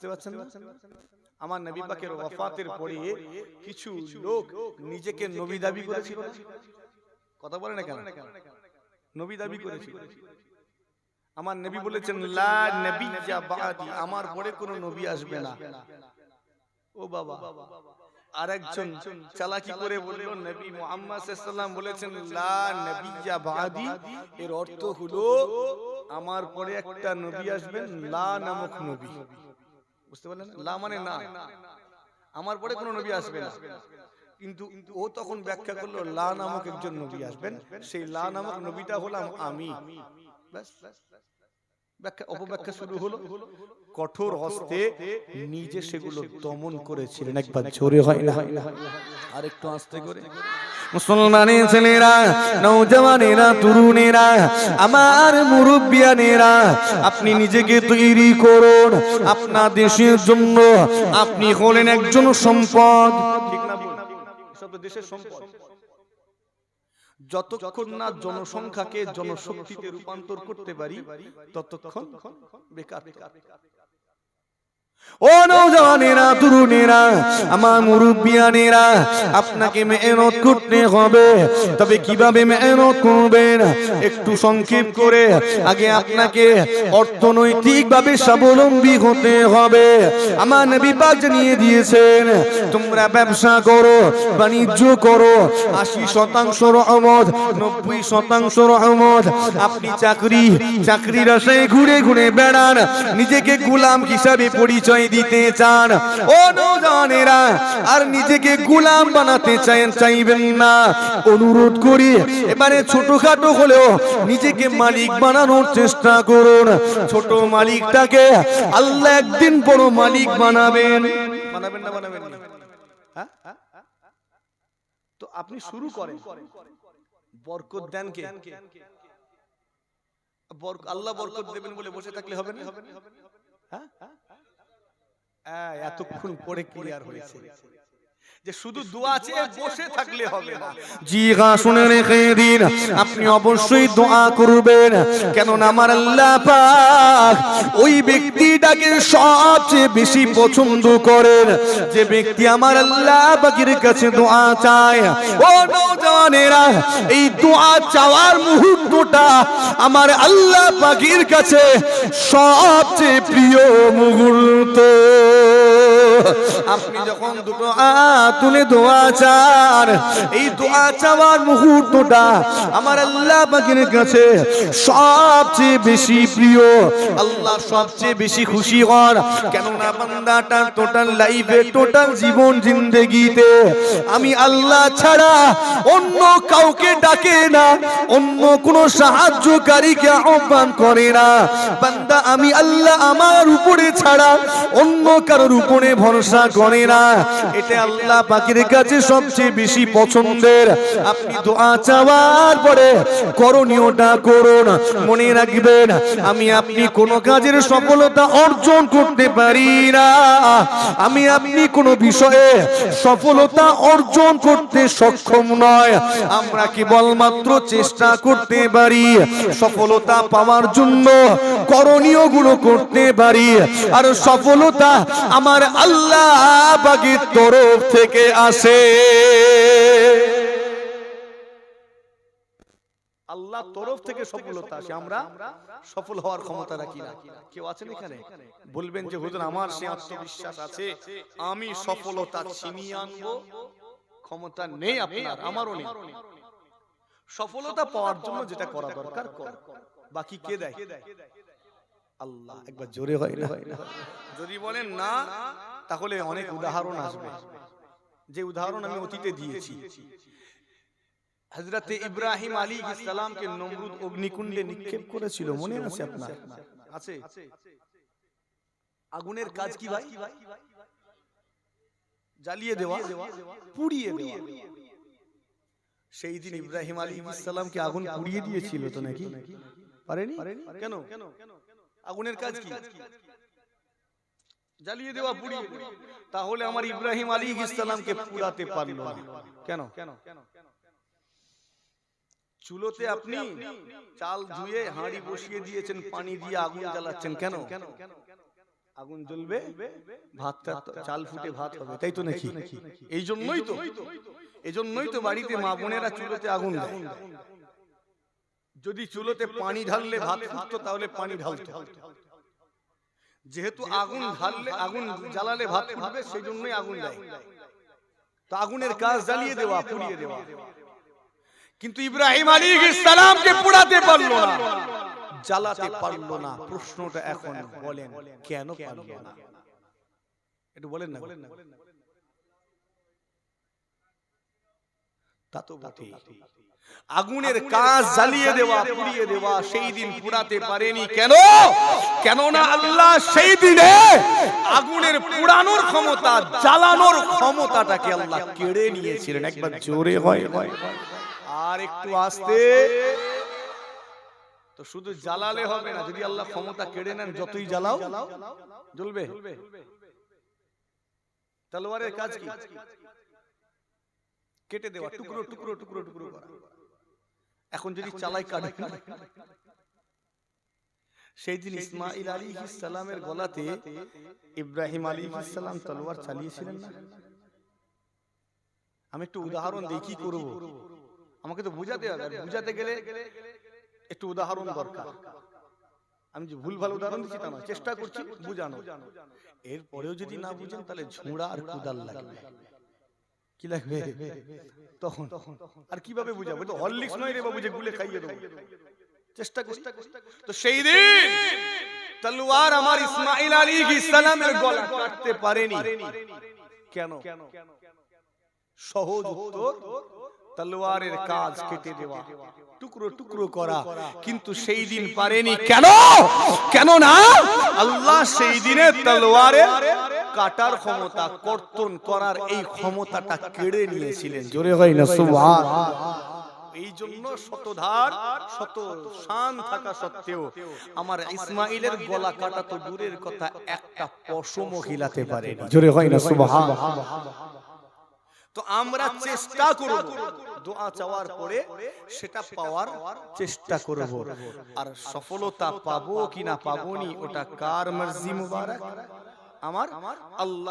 বুঝতে পারছেন? আমার নবী পাকের ওয়াফাতের পরে কিছু লোক নিজেকে নবী দাবি করেছিল। কথা বলে না কেন? নবী দাবি করেছিল। আমার নবী বলেছেন লা নবিয়্যা বাদি আমার পরে কোনো নবী আসবে না। ও বাবা। আরেকজন চালাকি করে বলল নবী মুহাম্মদ সাল্লাল্লাহু বলেছেন লা নবিয়্যা বাদি এর অর্থ হলো আমার পরে একটা নবী আসবেন লা নামক নবী। বুঝতে পারলেন লা মানে না। আমার পরে কোনো নবী আসবে না। কিন্তু ও তখন ব্যাখ্যা করল লা নামক একজন নবী আসবেন। সেই লা নামক নবীটা হলাম আমি। ব্যাখ্যা অপব্যাখ্যা শুরু হলো। কঠোর হস্তে নিজে সেগুলো দমন করেছিলেন। একবার জোরে হয় না। আর একটু আস্তে করে। মুসলমানের ছেলেরা নৌজওয়ানেরা তরুণেরা, আমার মুরব্বিয়ানেরা, আপনি নিজেকে তৈরি করুন, আপনার দেশের জন্য আপনি হলেন একজন সম্পদ। যতক্ষণ না জনসংখ্যাকে, জনশক্তিতে রূপান্তর করতে পারি, ততক্ষণ বেকার ও নৌজওয়ানেরা তরুণেরা, আমার মুরব্বিয়ানেরা, আপনাকে মেহনত করতে হবে। তবে কীভাবে মেহনত করবেন? একটু সংক্ষেপ করে। আগে আপনাকে অর্থনৈতিকভাবে স্বাবলম্বী হতে হবে। আমার নবী পাক জানিয়ে দিয়েছেন, তোমরা ব্যবসা করো, বাণিজ্য করো, আশি শতাংশ রহমত নব্বই শতাংশ রহমত আপনি চাকরি, চাকরির আশায় ঘুরে ঘুরে বেড়ান, নিজেকে গোলাম হিসাবে পরিচয় দিতে চান। ও নৌজওয়ানেরা আর নিজেকে গুলাম বানাতে চাই চাইবেন না। অনুরোধ করি, এবারে ছোটখাটো হলেও নিজেকে মালিক বানানোর চেষ্টা করুন। ছোট মালিকটাকে আল্লাহ একদিন বড় মালিক বানাবেন। বানাবেন না বানাবেন না। হ্যাঁ? তো আপনি শুরু করেন। বরকত দেন কে? আল্লাহ বরকত দেবেন বলে বসে থাকলে হবে না? হ্যাঁ? এতক্ষণ পরে ক্লিয়ার হয়েছে। যে শুধু দোয়া চেয়ে বসে থাকলে হবে না। জি শুনে রেখে দিন। আপনি অবশ্যই দোয়া করবেন। কেননা আমার আল্লাহ পাক ওই ব্যক্তিটাকে সবচেয়ে বেশি পছন্দ করেন। যে ব্যক্তি আমার আল্লাহ পাকের কাছে দোয়া চায়। ও নওজওয়ানেরা এই দোয়া চাওয়ার মুহূর্তটা আমার আল্লাহ পাকের কাছে সবচেয়ে প্রিয় মুহূর্ত। আপনি যখন দুটো হাত তুলে দোয়া চান এই দোয়া চাওয়ার মুহূর্তটা আমার আল্লাহ পাকের কাছে সবচেয়ে বেশি প্রিয়। আল্লাহ সবচেয়ে বেশি খুশি হন কেননা বান্দাটা টোটাল লাইফে টোটাল জীবন জিন্দেগিতে আমি আল্লাহ ছাড়া অন্য কাউকে ডাকে না, অন্য কোনো সাহায্যকারীকে আহ্বান করে না। বান্দা, আমি আল্লাহ আমার উপরে ছাড়া অন্য কারোর উপরে ভরসা করে না। এটা আল্লাহ পাকের কাছে সবচেয়ে বেশি পছন্দের। আপনি দোয়া চাওয়ার পরে করণীয়টা করুন, মনে রাখবেন, আমি আপনি কোনো কাজের সফলতা অর্জন করতে পারি না। আমি আপনি কোনো বিষয়ে সফলতা অর্জন করতে সক্ষম নয়। আমরা কেবলমাত্র চেষ্টা করতে পারি, সফলতা পাওয়ার জন্য করণীয়গুলো করতে পারি। আর সফলতা আমার আল্লাহ বাগের তরফ থেকে আসে আল্লাহ তরফ থেকে সফলতা আসে আমরা সফল হওয়ার ক্ষমতা রাখি না। কেউ আছেন এখানে? বলবেন যে হুজুর আমার সে আত্মবিশ্বাস আছে আমি সফলতা ছিনিয়ে আনব। ক্ষমতা নেই আপনার আমারও নেই। সফলতা পাওয়ার জন্য যেটা করা দরকার কর। বাকি কে দেয়? আল্লাহ একবার জোরে হয় না। যদি বলেন না তাহলে অনেক উদাহরণ আসবে। যে উদাহরণ আমি অতীতে দিয়েছি। হজরতে ইব্রাহিম আলী ইসলামকে নমরুদ অগ্নিকুণ্ডে নিক্ষেপ করেছিল মনে আছে আপনার? আছে। আগুনের কাজ কি ভাই? জ্বালিয়ে দেওয়া পুড়িয়ে দেওয়া। সেই দিন ইব্রাহিম আলী ইসলামকে আগুন পুড়িয়ে দিয়েছিল তো নাকি? পারেনি? কেন? আগুনের কাজ কি? জ্বালিয়ে দেওয়া পুড়িয়ে তাহলে আমার ইব্রাহিম আলী ইসলামকে পুরাতে পারল না। কেন? চুলোতে আপনি চাল ধুয়ে হাঁড়ি বসিয়ে দিয়েছেন পানি দিয়ে আগুন জ্বালাচ্ছেন। কেন? আগুন জ্বলবে ভাতটা চাল ফুটে ভাত হবে তাই তো নাকি? এই জন্যই তো এই জন্যই তো বাড়িতে মা বোনেরা চুলোতে আগুন দেয়। যদি চুলোতে পানি ঢাললে ভাত ফুটতো তাহলে পানি ঢালতো। যেহেতু আগুন ঢাললে আগুন জ্বালালে ভাত ফুটবে সেই জন্যই আগুন দেয়। তো আগুনের কাজ জ্বালিয়ে দেওয়া পুড়িয়ে দেওয়া। কিন্তু ইব্রাহিম আলী ইসলামকে পোড়াতে পারল না। জ্বালাতে পারল না। প্রশ্নটা এখন বলেন কেন পারল না? একটু বলেন না। তা তো বটেই। আগুনের কাজ জ্বালিয়ে দেওয়া পুড়িয়ে দেওয়া সেই দিন পুড়াতে পারেনি। কেন? কেননা আল্লাহ সেই দিনে আগুনের পুড়ানোর ক্ষমতা জ্বালানোর ক্ষমতাটাকে আল্লাহ কেড়ে নিয়েছিলেন। একবার জোরে হয়। হয়। আর একটু আসতে। তো শুধু জ্বালালে হবে না যদি আল্লাহ ক্ষমতা কেড়ে নেন যতই জ্বালাও জ্বলবে। তলোয়ারের কাজ কি? কেটে দেওয়া টুকরো টুকরো টুকরো টুকরো করা। এখন যদি চালাই কাটে। সেই দিন ইসমাইল আলী সালামের গলাতে ইব্রাহিম আলী সালাম তলোয়ার চালিয়েছিলেন না? আমি একটু উদাহরণ দিই কি করব। আমাকে তো বুঝাতে হবে। বুঝাতে গেলে একটু উদাহরণ দরকার। আমি যে ভুল ভালো উদাহরণ দিচ্ছি তা চেষ্টা করছি বুঝানো এরপরেও যদি না বুঝেন তাহলে ঝুড়া আর কুদাল লাগবে। কি লাগবে? তখন। আর কীভাবে বুঝাবো? তো হরলিক্স নয় রে বাবু, যে গুলে খাইয়ে দেবো। চেষ্টা করি। তো সেই দিন তলোয়ার আমার ইসমাইল আলী সালামের গলা কাটতে পারেনি। কেন? সহজ উত্তর, তলোয়ারের কাজ কেটে দেওয়া। টুকরো টুকরো করা। কিন্তু সেই দিন পারেনি। কেন? কেন না আল্লাহ সেই দিনে তলোয়ারে কাটার ক্ষমতা কর্তন করার এই ক্ষমতাটা কেড়ে নিয়েছিলেন। জোরে হয় না সুবহান। এই জন্য শতধার শত শান থাকা সত্ত্বেও আমার ইসমাইলের গলা কাটা তো দূরের কথা একটা পশমও হিলাতে পারেনি। জোরে হয় না সুবহান। তো আমরা চেষ্টা করব দোয়া চাওয়ার পরে সেটা পাওয়ার চেষ্টা করব। আর সফলতা পাবো কিনা পাবনি ওটা কার মর্জি মুবারক? আমার আল্লাহ